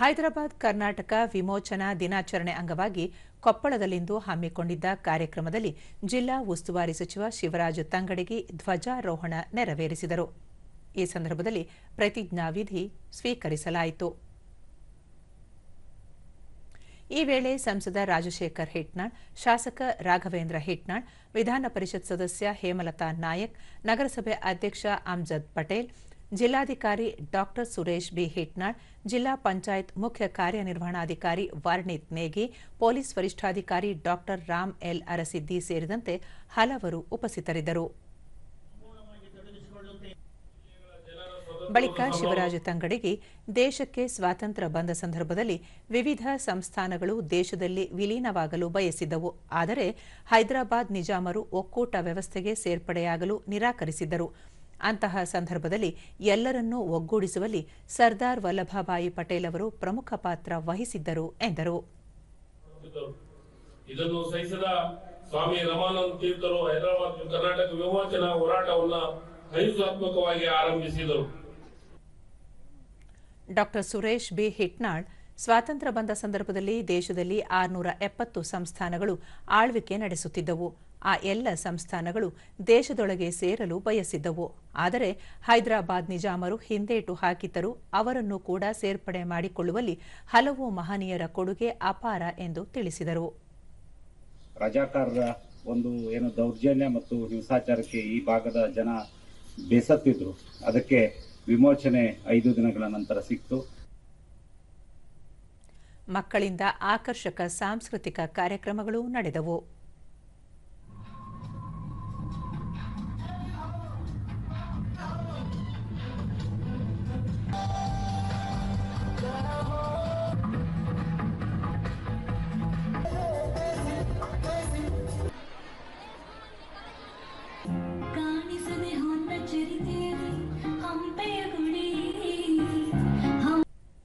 ಹೈದರಾಬಾದ್ ಕರ್ನಾಟಕ ವಿಮೋಚನಾ ದಿನಾಚರಣೆ ಅಂಗವಾಗಿ ಕೊಪ್ಪಳದಲ್ಲಿಂದು ಹಮ್ಮಿಕೊಂಡಿದ್ದ ಕಾರ್ಯಕ್ರಮದಲ್ಲಿ ಜಿಲ್ಲಾ ಉಸ್ತುವಾರಿ ಸಚಿವ ಶಿವರಾಜ್ ತಂಗಡಗಿ ಧ್ವಜಾರೋಹಣ ನೆರವೇರಿಸಿದರು. ಈ ಸಂದರ್ಭದಲ್ಲಿ ಪ್ರತಿಜ್ಞಾವಿಧಿ ಸ್ವೀಕರಿಸಲಾಯಿತು. ಈ ವೇಳೆ ಸಂಸದ ರಾಜಶೇಖರ್ ಹಿಟ್ನಾಳ್, ಶಾಸಕ ರಾಘವೇಂದ್ರ ಹಿಟ್ನಾಳ್, ವಿಧಾನ ಪರಿಷತ್ ಸದಸ್ಯ ಹೇಮಲತಾ ನಾಯಕ್, ನಗರಸಭೆ ಅಧ್ಯಕ್ಷ ಅಮ್ಜದ್ ಪಟೇಲ್ ಜಿಲ್ಲಾಧಿಕಾರಿ ಡಾಕ್ಟರ್ ಸುರೇಶ್ ಬಿ. ಹಿಟ್ನಾಳ್, ಜಿಲ್ಲಾ ಪಂಚಾಯತ್ ಮುಖ್ಯ ಕಾರ್ಯನಿರ್ವಹಣಾಧಿಕಾರಿ ವರ್ಣಿತ್ ನೇಗಿ, ಪೊಲೀಸ್ ವರಿಷ್ಠಾಧಿಕಾರಿ ಡಾಕ್ಟರ್ ರಾಮ್ ಎಲ್. ಅರಸಿದ್ದಿ ಸೇರಿದಂತೆ ಹಲವರು ಉಪಸ್ಥಿತರಿದ್ದರು. ಬಳಿಕ ಶಿವರಾಜ ತಂಗಡಿಗೆ ದೇಶಕ್ಕೆ ಸ್ವಾತಂತ್ರ್ಯ ಬಂದ ಸಂದರ್ಭದಲ್ಲಿ ವಿವಿಧ ಸಂಸ್ಥಾನಗಳು ದೇಶದಲ್ಲಿ ವಿಲೀನವಾಗಲು ಬಯಸಿದ್ದವು. ಆದರೆ ಹೈದರಾಬಾದ್ ನಿಜಾಮರು ಒಕ್ಕೂಟ ವ್ಯವಸ್ಥೆಗೆ ಸೇರ್ಪಡೆಯಾಗಲು ನಿರಾಕರಿಸಿದ್ದರು. ಅಂತಹ ಸಂದರ್ಭದಲ್ಲಿ ಎಲ್ಲರನ್ನೂ ಒಗ್ಗೂಡಿಸುವಲ್ಲಿ ಸರ್ದಾರ್ ವಲ್ಲಭಭಾಯಿ ಪಟೇಲ್ ಅವರು ಪ್ರಮುಖ ಪಾತ್ರ ವಹಿಸಿದ್ದರು ಎಂದರು. ಇದನ್ನು ಸಹಿಸದ ಸ್ವಾಮಿ ರಮಾನಂದ ತೀರ್ಥರು ಹೈದರಾಬಾದ್ ಕರ್ನಾಟಕ ವಿಮೋಚನಾ ಹೋರಾಟವನ್ನು ಅಹಿಂಸಾತ್ಮಕವಾಗಿ ಆರಂಭಿಸಿದರು. ಡಾಕ್ಟರ್ ಸುರೇಶ್ ಬಿ ಹಿಟ್ನಾಳ್ ಸ್ವಾತಂತ್ರ್ಯ ಬಂದ ಸಂದರ್ಭದಲ್ಲಿ ದೇಶದಲ್ಲಿ ಆರುನೂರ ಎಪ್ಪತ್ತು ಸಂಸ್ಥಾನಗಳು ಆಳ್ವಿಕೆ ನಡೆಸುತ್ತಿದ್ದವು. ಆ ಎಲ್ಲ ಸಂಸ್ಥಾನಗಳು ದೇಶದೊಳಗೆ ಸೇರಲು ಬಯಸಿದ್ದವು. ಆದರೆ ಹೈದರಾಬಾದ್ ನಿಜಾಮರು ಹಿಂದೇಟು ಹಾಕಿದ್ದರು ಅವರನ್ನು ಕೂಡ ಸೇರ್ಪಡೆ ಮಾಡಿಕೊಳ್ಳುವಲ್ಲಿ ಹಲವು ಮಹನೀಯರ ಕೊಡುಗೆ ಅಪಾರ ಎಂದು ತಿಳಿಸಿದರು. ರಜಾಕಾರರ ಒಂದು ಏನು ದೌರ್ಜನ್ಯ ಮತ್ತು ಹಿಂಸಾಚಾರಕ್ಕೆ ಈ ಭಾಗದ ಜನ ಬೇಸತ್ತಿದ್ರು. ಅದಕ್ಕೆ ವಿಮೋಚನೆ ಐದು ದಿನಗಳ ನಂತರ ಸಿಕ್ತು. ಮಕ್ಕಳಿಂದ ಆಕರ್ಷಕ ಸಾಂಸ್ಕೃತಿಕ ಕಾರ್ಯಕ್ರಮಗಳು ನಡೆದವು.